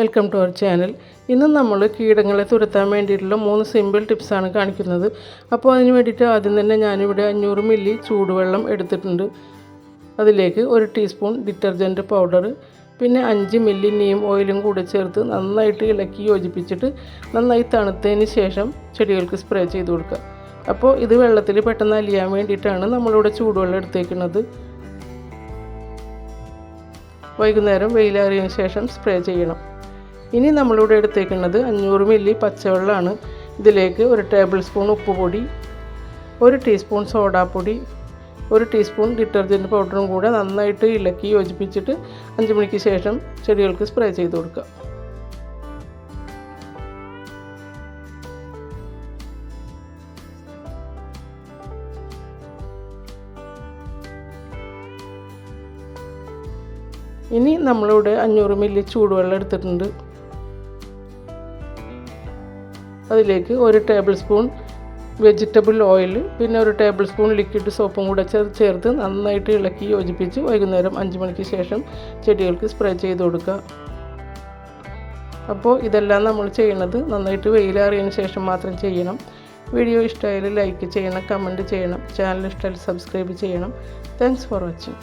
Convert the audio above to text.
Welcome to our channel ഇന്ന് നമ്മൾ കീടങ്ങളെ തുരത്താൻ വേണ്ടിയിട്ടുള്ള മൂന്ന് സിമ്പിൾ ടിപ്സാണ് കാണിക്കുന്നത്. അപ്പോൾ അതിന് വേണ്ടിയിട്ട് ആദ്യം തന്നെ ഞാനിവിടെ അഞ്ഞൂറ് മില്ലി ചൂടുവെള്ളം എടുത്തിട്ടുണ്ട്. അതിലേക്ക് ഒരു ടീസ്പൂൺ ഡിറ്റർജന്റ് പൗഡർ പിന്നെ അഞ്ച് മില്ലി നീം ഓയിലും കൂടെ ചേർത്ത് നന്നായിട്ട് ഇളക്കി യോജിപ്പിച്ചിട്ട് നന്നായി തണുത്തതിന് ശേഷം ചെടികൾക്ക് സ്പ്രേ ചെയ്ത് കൊടുക്കുക. അപ്പോൾ ഇത് വെള്ളത്തിൽ പെട്ടെന്ന് അലിയാൻ വേണ്ടിയിട്ടാണ് നമ്മളിവിടെ ചൂടുവെള്ളം എടുത്തേക്കുന്നത്. വൈകുന്നേരം വെയിലാറിയതിന് ശേഷം സ്പ്രേ ചെയ്യണം. ഇനി നമ്മളിവിടെ എടുത്തേക്കുന്നത് അഞ്ഞൂറ് മില്ലി പച്ചവെള്ളമാണ്. ഇതിലേക്ക് ഒരു ടേബിൾ സ്പൂൺ ഉപ്പ് പൊടി ഒരു ടീസ്പൂൺ സോഡാപ്പൊടി ഒരു ടീസ്പൂൺ ഡിറ്റർജന്റ് പൗഡറും കൂടെ നന്നായിട്ട് ഇളക്കി യോജിപ്പിച്ചിട്ട് അഞ്ച് മണിക്ക് ശേഷം ചെടികൾക്ക് സ്പ്രേ ചെയ്ത് കൊടുക്കുക ഇനി നമ്മളിവിടെ അഞ്ഞൂറ് മില്ലി ചൂടുവെള്ളം എടുത്തിട്ടുണ്ട്. അതിലേക്ക് ഒരു ടേബിൾ സ്പൂൺ വെജിറ്റബിൾ ഓയിൽ പിന്നെ ഒരു ടേബിൾ സ്പൂൺ ലിക്വിഡ് സോപ്പും കൂടെ ചേർ ചേർത്ത് നന്നായിട്ട് ഇളക്കി യോജിപ്പിച്ച് വൈകുന്നേരം അഞ്ച് മണിക്ക് ശേഷം ചെടികൾക്ക് സ്പ്രേ ചെയ്ത് കൊടുക്കുക. അപ്പോൾ ഇതെല്ലാം നമ്മൾ ചെയ്യുന്നത് നന്നായിട്ട് വെയിലാറിയതിന് ശേഷം മാത്രം ചെയ്യണം. വീഡിയോ ഇഷ്ടമായാലും ലൈക്ക് ചെയ്യണം കമന്റ് ചെയ്യണം ചാനൽ ഇഷ്ടമായാലും സബ്സ്ക്രൈബ് ചെയ്യണം. Thanks for watching